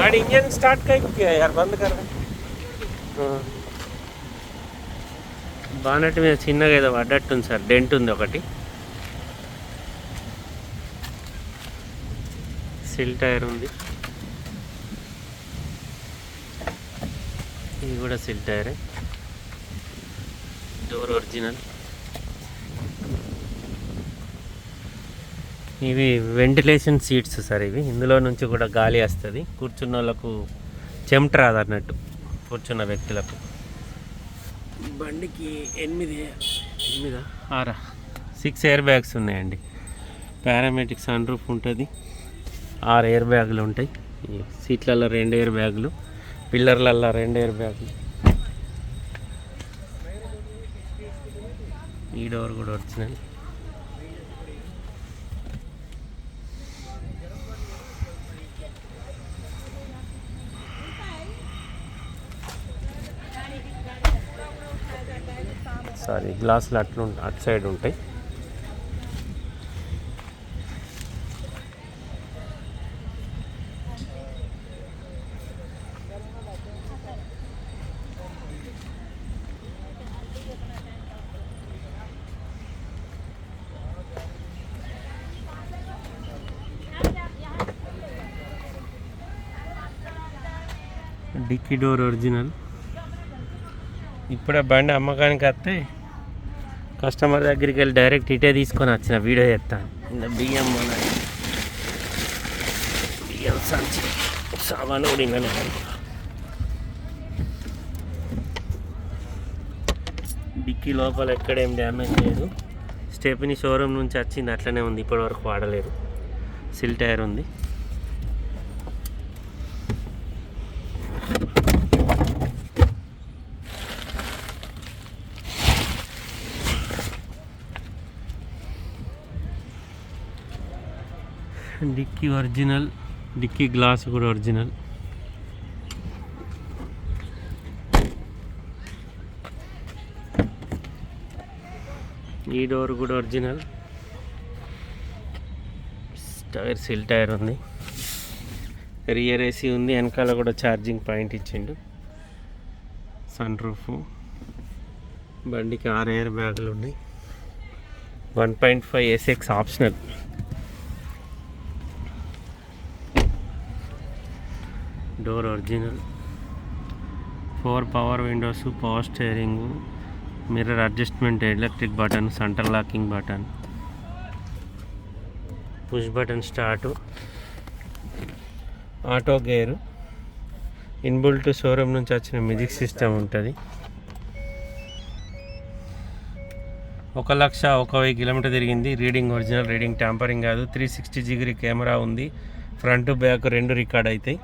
गाड़ी engine start कर किया यार बंद कर బానెట్ మీద చిన్నగా ఏదో పడ్డట్టుంది సార్ డెంట్ ఉంది ఒకటి సిల్ టైర్ ఉంది ఇది కూడా సిల్ టైరే డోర్ ఒరిజినల్ ఇవి వెంటిలేషన్ సీట్స్ సార్ ఇవి. ఇందులో నుంచి కూడా గాలి వస్తుంది. కూర్చున్న వాళ్ళకు చెమట రాదు అన్నట్టు కూర్చున్న వ్యక్తులకు. బండికి ఎనిమిది ఎనిమిదా? ఆరా. సిక్స్ ఎయిర్ బ్యాగ్స్ ఉన్నాయండి. పారామెటిక్ సన్ రూఫ్ ఉంటుంది. ఆరు ఎయిర్ బ్యాగులు ఉంటాయి. ఈ సీట్లలో రెండు ఎయిర్ బ్యాగులు పిల్లర్లల్లో రెండు ఎయిర్ బ్యాగులు ఈ డోర్ కూడా వచ్చినాయి సారీ గ్లాసులు అట్లు అటు సైడ్ ఉంటాయి. Dicky door original. ఇప్పుడే బండి అమ్మకానికి వస్తే కస్టమర్ దగ్గరికి వెళ్ళి డైరెక్ట్ ఇటే తీసుకొని వచ్చిన వీడియో చేస్తాను ఇంత బియ్యం మన బియ్యం సంచి సామాను కూడా ఇంకనే డిక్కీ లోపల ఎక్కడేం డ్యామేజ్ లేదు. స్టెప్ని షోరూమ్ నుంచి వచ్చింది అట్లనే ఉంది ఇప్పటివరకు వాడలేరు సిల్ టైర్ ఉంది. డిక్కీ ఒరిజినల్ డిక్కీ గ్లాస్ కూడా ఒరిజినల్. ఈ డోర్ కూడా ఒరిజినల్. టైర్ సిల్ టైర్ ఉంది. రియర్ ఏసీ ఉంది. వెనకాల కూడా ఛార్జింగ్ పాయింట్ ఇచ్చిండు. Sun roof. బండికి ఆరు ఎయిర్ బ్యాగులు ఉన్నాయి. One point five SX optional. Door original. Four power windows power steering mirror adjustment electric button centre locking button. Push button start. Auto gear. Inbuilt showroom నుంచి వచ్చిన music system ఉంటుంది. ఒక లక్ష ఒక వెయ్యి కిలోమీటర్ తిరిగింది. రీడింగ్ ఒరిజినల్ రీడింగ్ ట్యాంపరింగ్ కాదు. Three sixty degree camera ఉంది. Front back రెండు రికార్డ్ అవుతాయి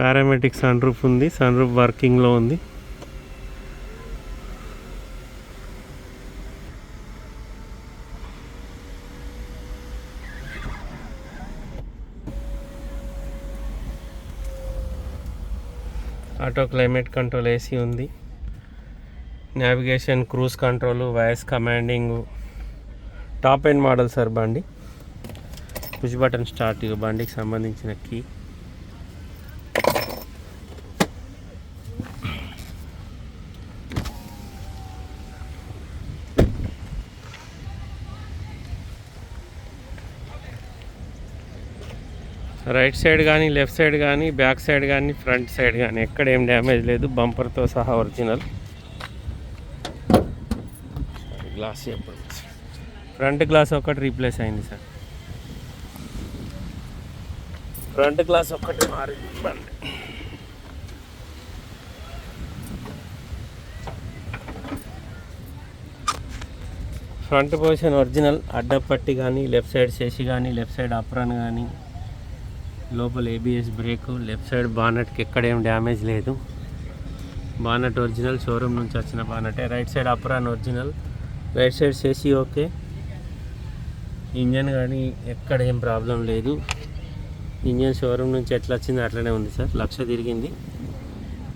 పారామెటిక్ సన్ రూఫ్ ఉంది సన్ రూఫ్ వర్కింగ్లో ఉంది. ఆటో క్లైమేట్ కంట్రోల్ ఏసీ ఉంది. Navigation cruise control voice commanding top end model sir బండి. పుష్ బటన్ స్టార్ట్ బండికి సంబంధించిన కీ రైట్ సైడ్ కానీ లెఫ్ట్ సైడ్ కానీ బ్యాక్ సైడ్ కానీ ఫ్రంట్ సైడ్ కానీ ఎక్కడ ఏం డ్యామేజ్ లేదు. బంపర్తో సహా ఒరిజినల్. గ్లాస్ ఫ్రంట్ గ్లాస్ ఒకటి రీప్లేస్ అయింది సార్. ఫ్రంట్ గ్లాస్ ఒకటి మారింది. బండి ఫ్రంట్ పొజిషన్ ఒరిజినల్. అడ్డపట్టి కానీ లెఫ్ట్ సైడ్ చేసి కానీ లెఫ్ట్ సైడ్ అప్రాన్ కానీ లోపల ABS brake left side బానెట్కి ఎక్కడేం damage లేదు బానెట్ ఒరిజినల్ షోరూమ్ నుంచి వచ్చిన బానెటే right side apron original right side చేసి ఓకే ఇంజన్ కానీ ఎక్కడ ఏం ప్రాబ్లం లేదు ఇంజన్ షోరూమ్ నుంచి ఎట్లా వచ్చింది అట్లనే ఉంది సార్ లక్ష తిరిగింది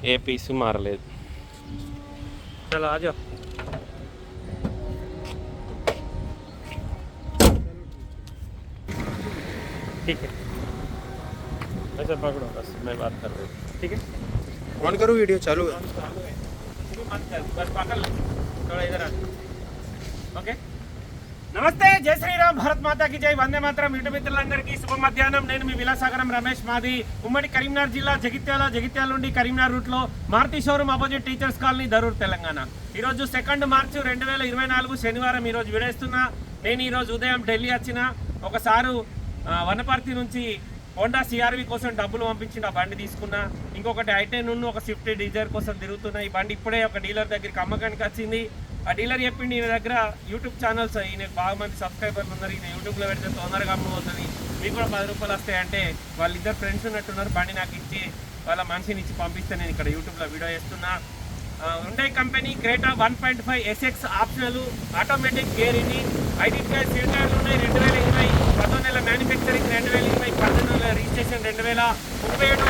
ఏ పీసు మారలేదు చలో ఆజో ठीक है ऐसा पकड़ो बस मैं बात कर रहा हूँ ठीक है ऑन करो वीडियो चालू है शुरू मत कर बस पकड़ लो थोड़ा इधर आ ఓకే నమస్తే జై శ్రీరామ్ భారత్ మాతాకి జై వందే మాత్రం ఇటు మిత్రులందరికీ శుభ మధ్యాహ్నం నేను మీ విలాసాగరం రమేష్ మాది ఉమ్మడి కరీంనగర్ జిల్లా జగిత్యాల జగిత్యాల నుండి కరీంనగర్ రూట్ లో Maruti showroom opposite teachers colony Darur Telangana ఈ రోజు సెకండ్ మార్చి రెండు వేల ఇరవై నాలుగు శనివారం ఈ రోజు విడేస్తున్నా నేను ఈ రోజు ఉదయం ఢిల్లీ వచ్చిన ఒకసారి ఆ, వనపర్తి నుంచి హోండా సిఆర్వి కోసం డబ్బులు పంపించిండు ఆ బండి తీసుకున్నా. ఇంకొకటి ఐటెన్ ఉన్న ఒక స్విఫ్ట్ డిజైర్ కోసం తిరుగుతున్నా. ఈ బండి ఇప్పుడే ఒక డీలర్ దగ్గరికి అమ్మకానికి వచ్చింది. ఆ డీలర్ చెప్పిండి ఈయన దగ్గర యూట్యూబ్ ఛానల్స్ ఈయన బాగా మంది సబ్స్క్రైబర్లు ఉన్నారు. ఈయన యూట్యూబ్లో పెడితే తొందరగా అమ్ముతుంది మీకు కూడా పది రూపాయలు వస్తాయంటే వాళ్ళిద్దరు ఫ్రెండ్స్ ఉన్నట్టున్నారు. బండి నాకు ఇచ్చి వాళ్ళ మనిషిని ఇచ్చి పంపిస్తే నేను ఇక్కడ యూట్యూబ్లో వీడియో చేస్తున్నా. ఉండే company Creta one point five SX optional automatic gear ఇది. ఐడెంటిఫై ఫిల్టర్లు ఉన్నాయి రెండు వేల ఇరవై పదో నెల మ్యానుఫ్యాక్చరింగ్ రెండు వేల ఇరవై పన్నెండు నెలల రిజిస్ట్రేషన్ రెండు వేల ముప్పై ఏడు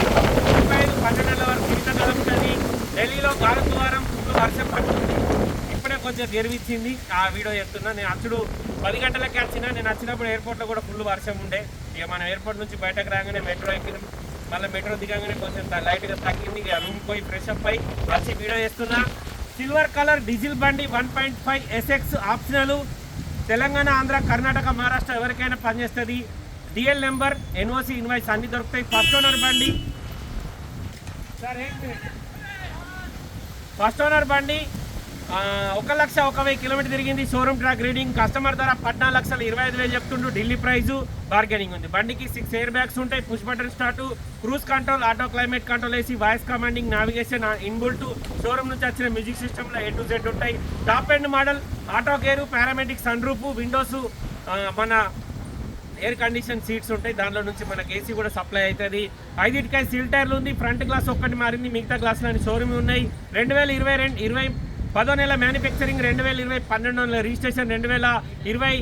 ముప్పై ఐదు పన్నెండు నెలల వరకు జీవితకాలం ఉంటుంది ఢిల్లీలో భారత్ వారం ఫుల్ వర్షం పడుతుంది. ఇప్పుడే కొంచెం గెలిపించింది ఆ వీడియో చెప్తున్నా. నేను అచ్చుడు పది గంటలకి వచ్చిన. నేను వచ్చినప్పుడు ఎయిర్పోర్ట్లో కూడా ఫుల్ వర్షం ఉండే. ఇక మన ఎయిర్పోర్ట్ నుంచి బయటకు రాగానే మెట్రో ఎక్కినాం. మళ్ళీ మెట్రో దిగంగానే కొంచెం లైట్గా తగ్గింది. ఇక రూమ్ పోయి ఫ్రెష్ అప్ అయి వచ్చి వీడియో చేస్తున్నా. సిల్వర్ కలర్ డీజిల్ బండి one point five SX optional Telangana Andhra Karnataka Maharashtra ఎవరికైనా పనిచేస్తుంది డిఎల్ నెంబర్ ఎన్ఓసి ఇన్వాయిస్ అన్ని దొరుకుతాయి. ఫస్ట్ ఓనర్ బండి. సార్ ఫస్ట్ ఓనర్ బండి ఒక లక్ష ఒక వెయ్యి కిలోమీటర్ తిరిగింది షోరూమ్ ట్రాక్ రీడింగ్. కస్టమర్ ధర పద్నాలుగు లక్షల ఇరవై ఐదు వేలు చెప్తుండ్రు ఢిల్లీ ప్రైజు బార్గెనింగ్ ఉంది. బండికి సిక్స్ ఎయిర్ బ్యాగ్స్ ఉంటాయి. Push button start cruise control auto climate control వేసి voice commanding navigation inbuilt showroom నుంచి వచ్చిన మ్యూజిక్ సిస్టమ్లో ఏ టు జెడ్ ఉంటాయి. Top end model auto gear panoramic sun roof windows మన air condition seats ఉంటాయి. దానిలో నుంచి మనకి ఏసీ కూడా సప్లై అవుతుంది. ఐదింటికాయ సీల్ టైర్లు ఉంది. ఫ్రంట్ గ్లాస్ ఒక్కటి మారింది. మిగతా గ్లాసులు అని షోరూమ్ ఉన్నాయి. రెండు వేల ఇరవై రెండు ఇరవై పదో నెల మ్యానుఫ్యాక్చరింగ్ రెండు వేల ఇరవై పన్నెండు నెల రిజిస్ట్రేషన్ రెండు వేల ఇరవై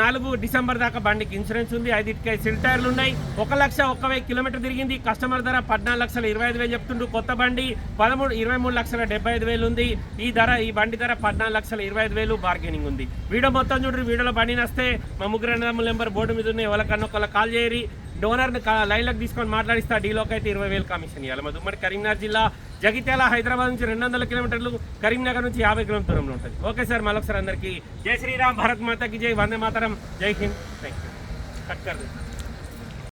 నాలుగు డిసెంబర్ దాకా బండికి ఇన్సూరెన్స్ ఉంది. ఐదు సిల్ టైర్లు ఉన్నాయి. ఒక లక్ష ఒక్క వెయ్యి కిలోమీటర్ తిరిగింది. కస్టమర్ ధర పద్నాలుగు లక్షల ఇరవై ఐదు వేలు చెప్తుండ్రు కొత్త బండి. పదమూడు ఇరవై మూడు లక్షల డెబ్బై ఐదు వేలు ఉంది. ఈ ధర ఈ బండి ధర పద్నాలుగు లక్షల ఇరవై ఐదు వేలు బార్గెనింగ్ ఉంది. వీడియో మొత్తం చూడండి వీడియోలో బండి నస్తే మా ముగ్గురు అన్నదమ్ముల నెంబర్ బోర్డు మీద ఉన్నాయి. ఎవరికన్నా ఒకళ్ళ కాల్ చేయరి. డోనర్ని లైన్లోకి తీసుకొని మాట్లాడిస్తే. ఆ డీలోకి అయితే ఇరవై వేలు కమిషన్ ఇవ్వాలి మా దుమ్మడి కరీంనగర్ జిల్లా జగిత్యాల హైదరాబాద్ నుంచి రెండు వందల కిలోమీటర్లు కరీంనగర్ నుంచి యాభై కిలోమీటర్ దూరంలో ఉంటుంది. ఓకే సార్ మళ్ళొకసారి అందరికీ జై శ్రీరామ్ భారత్ మాతకి జై వందే మాతరం జై హింద్. Thank you cut